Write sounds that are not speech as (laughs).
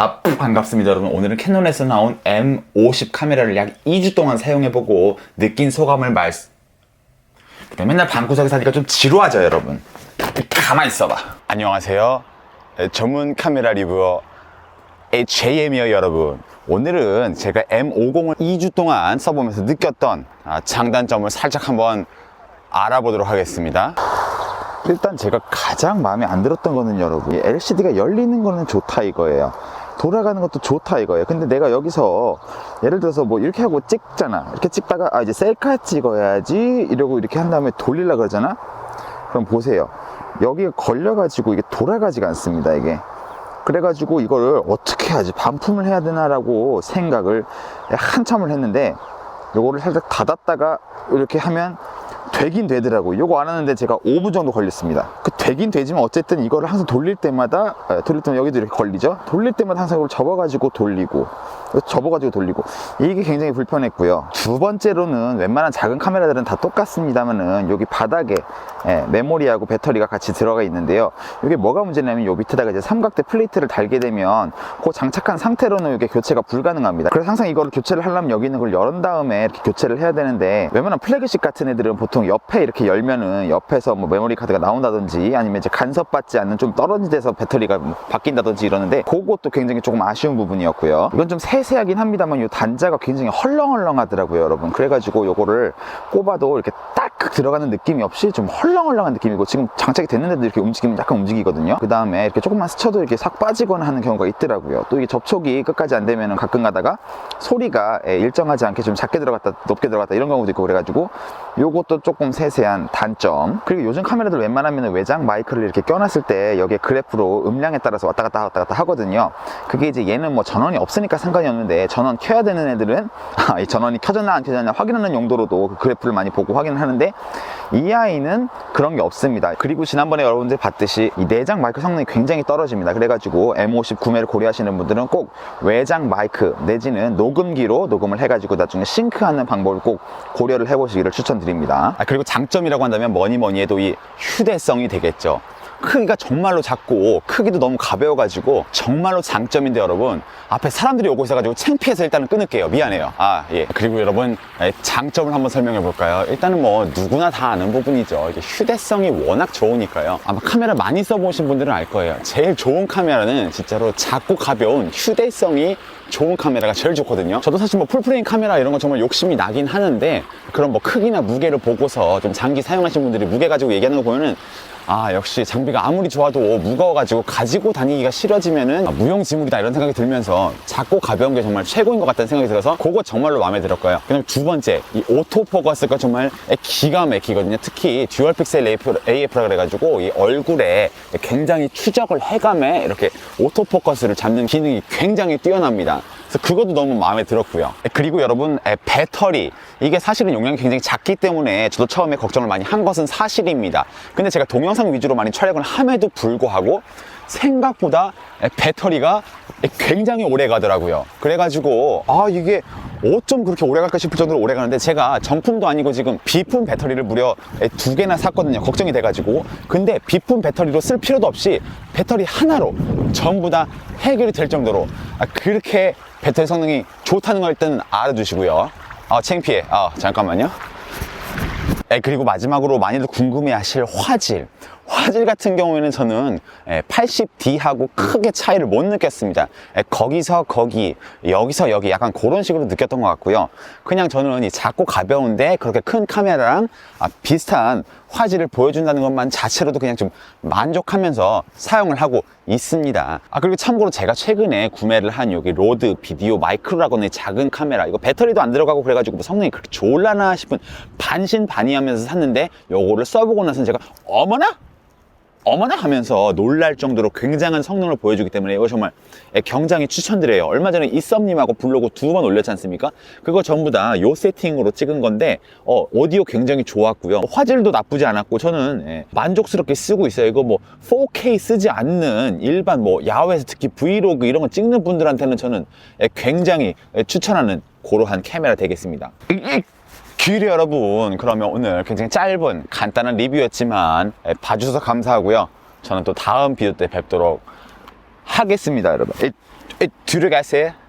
아, 반갑습니다, 여러분. 오늘은 캐논에서 나온 M50 카메라를 약 2주 동안 사용해보고 느낀 소감을 말씀. 근데 맨날 방구석에 사니까 좀 지루하죠, 여러분. 가만히 있어봐. 안녕하세요. 네, 전문 카메라 리뷰어 JM이요, 여러분. 오늘은 제가 M50을 2주 동안 써보면서 느꼈던 아, 장단점을 살짝 한번 알아보도록 하겠습니다. 일단 제가 가장 마음에 안 들었던 거는 여러분 이 LCD가 열리는 거는 좋다 이거예요 돌아가는 것도 좋다 이거예요. 근데 내가 여기서 예를 들어서 뭐 이렇게 하고 찍잖아. 이렇게 찍다가 아 이제 셀카 찍어야지 이러고 이렇게 한 다음에 돌리려 그러잖아? 그럼 보세요. 여기에 걸려 가지고 이게 돌아가지가 않습니다 이게. 그래가지고 이거를 어떻게 해야지 반품을 해야 되나라고 생각을 한참을 했는데 요거를 살짝 닫았다가 이렇게 하면 되긴 되더라고 요거 안 하는데 제가 5분 정도 걸렸습니다. 그 되긴 되지만 어쨌든 이거를 항상 돌릴 때마다 에, 돌릴 때마다 여기도 이렇게 걸리죠? 돌릴 때마다 항상 이걸 접어가지고 돌리고 접어가지고 돌리고. 이게 굉장히 불편했고요. 두 번째로는 웬만한 작은 카메라들은 다 똑같습니다만은 여기 바닥에 예, 메모리하고 배터리가 같이 들어가 있는데요. 이게 뭐가 문제냐면 요 밑에다가 이제 삼각대 플레이트를 달게 되면 그 장착한 상태로는 이게 교체가 불가능합니다. 그래서 항상 이거를 교체를 하려면 여기 있는 걸 열은 다음에 이렇게 교체를 해야 되는데 웬만한 플래그십 같은 애들은 보통 옆에 이렇게 열면은 옆에서 뭐 메모리 카드가 나온다든지 아니면 이제 간섭받지 않는 좀 떨어진 데서 배터리가 뭐 바뀐다든지 이러는데 그것도 굉장히 조금 아쉬운 부분이었고요. 이건 좀 세세하긴 합니다만 이 단자가 굉장히 헐렁헐렁하더라고요 여러분. 그래가지고 요거를 꼽아도 이렇게 딱 들어가는 느낌이 없이 좀 헐렁헐렁한 느낌이고 지금 장착이 됐는데도 이렇게 움직이면 약간 움직이거든요. 그 다음에 이렇게 조금만 스쳐도 이렇게 싹 빠지거나 하는 경우가 있더라고요. 또 이게 접촉이 끝까지 안 되면은 가끔 가다가 소리가 예, 일정하지 않게 좀 작게 들어갔다 높게 들어갔다 이런 경우도 있고 그래가지고 요것도 조금 세세한 단점. 그리고 요즘 카메라들 웬만하면 외장 마이크를 이렇게 껴놨을 때 여기에 그래프로 음량에 따라서 왔다 갔다 왔다 갔다 하거든요. 그게 이제 얘는 뭐 전원이 없으니까 상관이 없는데 전원 켜야 되는 애들은 (laughs) 아, 이 전원이 켜졌나 안 켜졌나 확인하는 용도로도 그 그래프를 많이 보고 확인을 하는데 이 아이는 그런 게 없습니다. 그리고 지난번에 여러분들 봤듯이 이 내장 마이크 성능이 굉장히 떨어집니다. 그래가지고 M50 구매를 고려하시는 분들은 꼭 외장 마이크 내지는 녹음기로 녹음을 해가지고 나중에 싱크하는 방법을 꼭 고려를 해보시기를 추천드립니다. 아, 그리고 장점이라고 한다면 뭐니 뭐니 해도 이 휴대성이 되겠죠 크기가 정말로 작고 크기도 너무 가벼워가지고 정말로 장점인데 여러분 앞에 사람들이 오고 있어가지고 창피해서 일단은 끊을게요. 미안해요. 아 예. 그리고 여러분 예, 장점을 한번 설명해 볼까요? 일단은 뭐 누구나 다 아는 부분이죠. 이게 휴대성이 워낙 좋으니까요. 아마 카메라 많이 써보신 분들은 알 거예요. 제일 좋은 카메라는 진짜로 작고 가벼운 휴대성이 좋은 카메라가 제일 좋거든요. 저도 사실 뭐 풀프레임 카메라 이런 거 정말 욕심이 나긴 하는데 그런 뭐 크기나 무게를 보고서 좀 장기 사용하신 분들이 무게 가지고 얘기하는 거 보면은 아 역시 장비가 아무리 좋아도 무거워가지고 가지고 다니기가 싫어지면은 아, 무용지물이다 이런 생각이 들면서 작고 가벼운 게 정말 최고인 것 같다는 생각이 들어서 그거 정말로 마음에 들었고요. 그다음 두 번째 이 오토 포커스가 정말 기가 막히거든요. 특히 듀얼 픽셀 AF라 그래가지고 이 얼굴에 굉장히 추적을 해감해 이렇게 오토 포커스를 잡는 기능이 굉장히 뛰어납니다 그래서 그것도 너무 마음에 들었고요. 그리고 여러분 에, 배터리 이게 사실은 용량이 굉장히 작기 때문에 저도 처음에 걱정을 많이 한 것은 사실입니다. 근데 제가 동영상 위주로 많이 촬영을 함에도 불구하고 생각보다 에, 배터리가 에, 굉장히 오래 가더라고요. 그래가지고 아 이게 어쩜 그렇게 오래 갈까 싶을 정도로 오래 가는데 제가 정품도 아니고 지금 비품 배터리를 무려 에, 두 개나 샀거든요. 걱정이 돼가지고 근데 비품 배터리로 쓸 필요도 없이 배터리 하나로 전부 다 해결이 될 정도로 아, 그렇게 배터리 성능이 좋다는 걸 일단 알아두시고요. 아, 창피해. 아, 잠깐만요. 에, 그리고 마지막으로 많이들 궁금해 하실 화질. 화질 같은 경우에는 저는 80D하고 크게 차이를 못 느꼈습니다. 에, 거기서 거기, 여기서 여기 약간 그런 식으로 느꼈던 것 같고요. 그냥 저는 이 작고 가벼운데 그렇게 큰 카메라랑 아, 비슷한 화질을 보여준다는 것만 자체로도 그냥 좀 만족하면서 사용을 하고 있습니다. 아, 그리고 참고로 제가 최근에 구매를 한 여기 로드 비디오 마이크로라고 하는 작은 카메라, 이거 배터리도 안 들어가고 그래가지고 뭐 성능이 그렇게 좋을라나 싶은 반신반의하면서 샀는데 요거를 써보고 나서는 제가 어머나? 어머나 하면서 놀랄 정도로 굉장한 성능을 보여주기 때문에 이거 정말 경장히 추천드려요. 얼마 전에 이썸님하고 블로그 두 번 올렸지 않습니까? 그거 전부 다 요 세팅으로 찍은 건데 어, 오디오 굉장히 좋았고요. 화질도 나쁘지 않았고 저는 예, 만족스럽게 쓰고 있어요. 이거 뭐 4K 쓰지 않는 일반 뭐 야외에서 특히 브이로그 이런 거 찍는 분들한테는 저는 예, 굉장히 예, 추천하는 그러한 카메라 되겠습니다. 귀리 여러분 그러면 오늘 굉장히 짧은 간단한 리뷰였지만 예, 봐주셔서 감사하고요 저는 또 다음 비디오 때 뵙도록 하겠습니다, 여러분. 들어가세요.